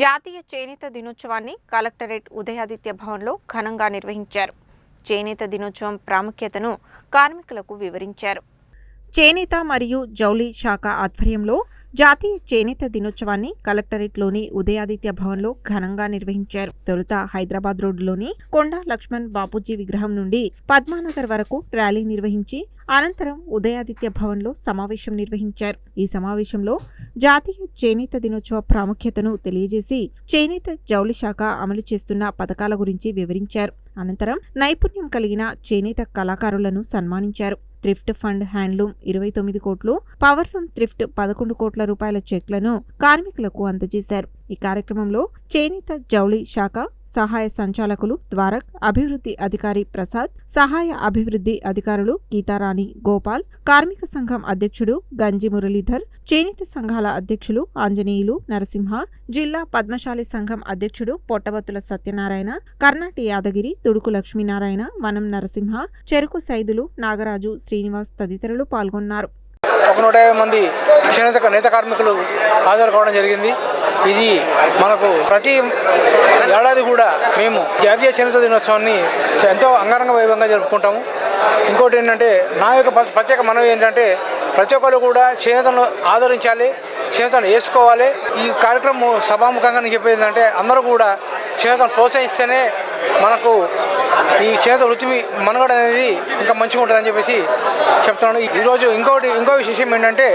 జాతీయ చేనేత దినోత్సవాన్ని కలెక్టరేట్ ఉదయాదిత్య భవన్లో ఘనంగా నిర్వహించారు. చేనేత దినోత్సవం ప్రాముఖ్యతను కార్మికులకు వివరించారు. చేనేత మరియు జౌలి శాఖ ఆధ్వర్యంలో జాతీయ చేనేత దినోత్సవాన్ని కలెక్టరేట్లోని ఉదయాదిత్య భవన్లో ఘనంగా నిర్వహించారు. తొలుత హైదరాబాద్ రోడ్డులోని కొండా లక్ష్మణ్ బాపూజీ విగ్రహం నుండి పద్మానగర్ వరకు ర్యాలీ నిర్వహించి అనంతరం ఉదయాదిత్య భవన్లో సమావేశం నిర్వహించారు. ఈ సమావేశంలో జాతీయ చేనేత దినోత్సవ ప్రాముఖ్యతను తెలియజేసి చేనేత జౌలి శాఖ అమలు చేస్తున్న పథకాల గురించి వివరించారు. అనంతరం నైపుణ్యం కలిగిన చేనేత కళాకారులను సన్మానించారు. థ్రిఫ్ట్ ఫండ్ హ్యాండ్లూమ్ ఇరవై తొమ్మిది కోట్లు పవర్లూమ్ థ్రిఫ్ట్ పదకొండు కోట్ల రూపాయల చెక్లను కార్మికులకు అందజేశారు. ఈ కార్యక్రమంలో చేనేత జౌళి శాఖ సహాయ సంచాలకులు ద్వారక్ అభివృద్ధి అధికారి ప్రసాద్ సహాయ అభివృద్ధి అధికారులు గీతారాణి గోపాల్ కార్మిక సంఘం అధ్యక్షుడు గంజి మురళీధర్ చేనేత సంఘాల అధ్యక్షులు ఆంజనేయులు నరసింహ జిల్లా పద్మశాలి సంఘం అధ్యక్షుడు పొట్టబత్తుల సత్యనారాయణ కర్ణాటి యాదగిరి తుడుకు లక్ష్మీనారాయణ వనం నరసింహ చెరుకు సైదులు నాగరాజు శ్రీనివాస్ తదితరులు పాల్గొన్నారు. ఒక నూట యాభై మంది చేనేత నేత కార్మికులు హాజరు కావడం జరిగింది. ఇది మనకు ప్రతి ఏడాది కూడా మేము జాతీయ చేనేత దినోత్సవాన్ని ఎంతో అంగరంగ వైభవంగా జరుపుకుంటాము. ఇంకోటి ఏంటంటే నా యొక్క ప్రత్యేక మనవి ఏంటంటే ప్రతి ఒక్కరు కూడా చేనేతను ఆదరించాలి చేనేతను వేసుకోవాలి. ఈ కార్యక్రమం సభాముఖంగా నేను చెప్పేది ఏంటంటే అందరూ కూడా చేనేతను ప్రోత్సహిస్తేనే మనకు ఈ చేనేత వృత్తి మనుగడ అనేది ఇంకా మంచిగా ఉంటుందని చెప్పేసి చెప్తున్నాను. ఈరోజు ఇంకోటి ఇంకో విశేషం ఏంటంటే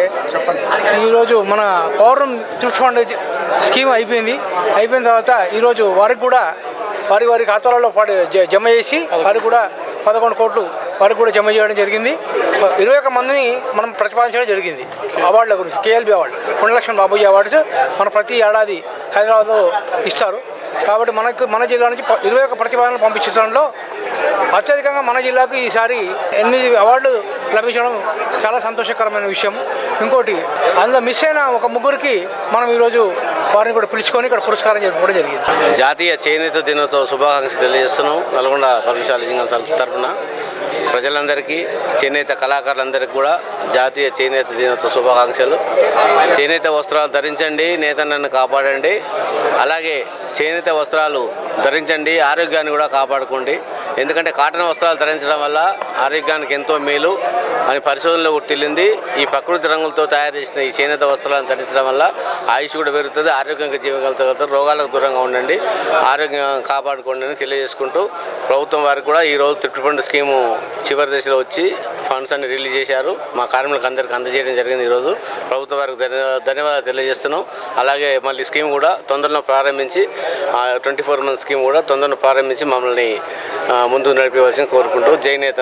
ఈరోజు మన పౌర్ణం త్రిఫ్ట్ ఫండ్ స్కీమ్ అయిపోయింది. అయిపోయిన తర్వాత ఈరోజు వారికి కూడా వారి వారి ఖాతాలలో జమ చేసి వారికి కూడా పదకొండు కోట్లు వారికి కూడా జమ చేయడం జరిగింది. ఇరవై ఒక్క మందిని మనం ప్రతిపాదించడం జరిగింది. అవార్డుల గురించి KLB award Kondalakshman Babuji awards మన ప్రతి ఏడాది హైదరాబాద్లో ఇస్తారు. కాబట్టి మనకు మన జిల్లా నుంచి ఇరవై ఒక ప్రతిపాదనలు పంపించడంలో అత్యధికంగా మన జిల్లాకు ఈసారి ఎనిమిది అవార్డులు లభించడం చాలా సంతోషకరమైన విషయం. ఇంకోటి అందులో మిస్ అయిన ఒక ముగ్గురికి మనం ఈరోజు వారిని కూడా పిలుచుకొని ఇక్కడ పురస్కారం చేయడం జరిగింది. జాతీయ చేనేత దినోత్సవ శుభాకాంక్షలు తెలియజేస్తున్నాం. నల్గొండ పర్మశాల తరఫున. ప్రజలందరికీ చేనేత కళాకారులందరికీ కూడా జాతీయ చేనేత దినోత్సవ శుభాకాంక్షలు. చేనేత వస్త్రాలు ధరించండి నేతన్నను కాపాడండి. అలాగే చేనేత వస్త్రాలు ధరించండి ఆరోగ్యాన్ని కూడా కాపాడుకోండి. ఎందుకంటే కాటన్ వస్త్రాలు ధరించడం వల్ల ఆరోగ్యానికి ఎంతో మేలు అని పరిశోధనలో గుర్తిల్లింది ఈ ప్రకృతి రంగులతో తయారు చేసిన ఈ చేనేత వస్త్రాలను ధరించడం వల్ల ఆయుష్ కూడా పెరుగుతుంది ఆరోగ్యంగా జీవగలుగుతారు రోగాలకు దూరంగా ఉండండి ఆరోగ్యం కాపాడుకోండి అని తెలియజేసుకుంటూ ప్రభుత్వం వారికి కూడా ఈ రోజు ఫండ్ స్కీము చివరి దశలో వచ్చి ఫండ్స్ అన్ని రిలీజ్ చేశారు. మా కార్మికులకు అందరికీ అందజేయడం జరిగింది ఈరోజు ప్రభుత్వ వారికి ధన్యవాదాలు ధన్యవాదాలు తెలియజేస్తున్నాం. అలాగే మళ్ళీ స్కీమ్ కూడా తొందరలో ప్రారంభించి ట్వంటీ ఫోర్ మంత్ స్కీమ్ కూడా తొందరలో ప్రారంభించి మమ్మల్ని ఆ, ముందుకు నడిపేవలసింది కోరుకుంటూ జైనేత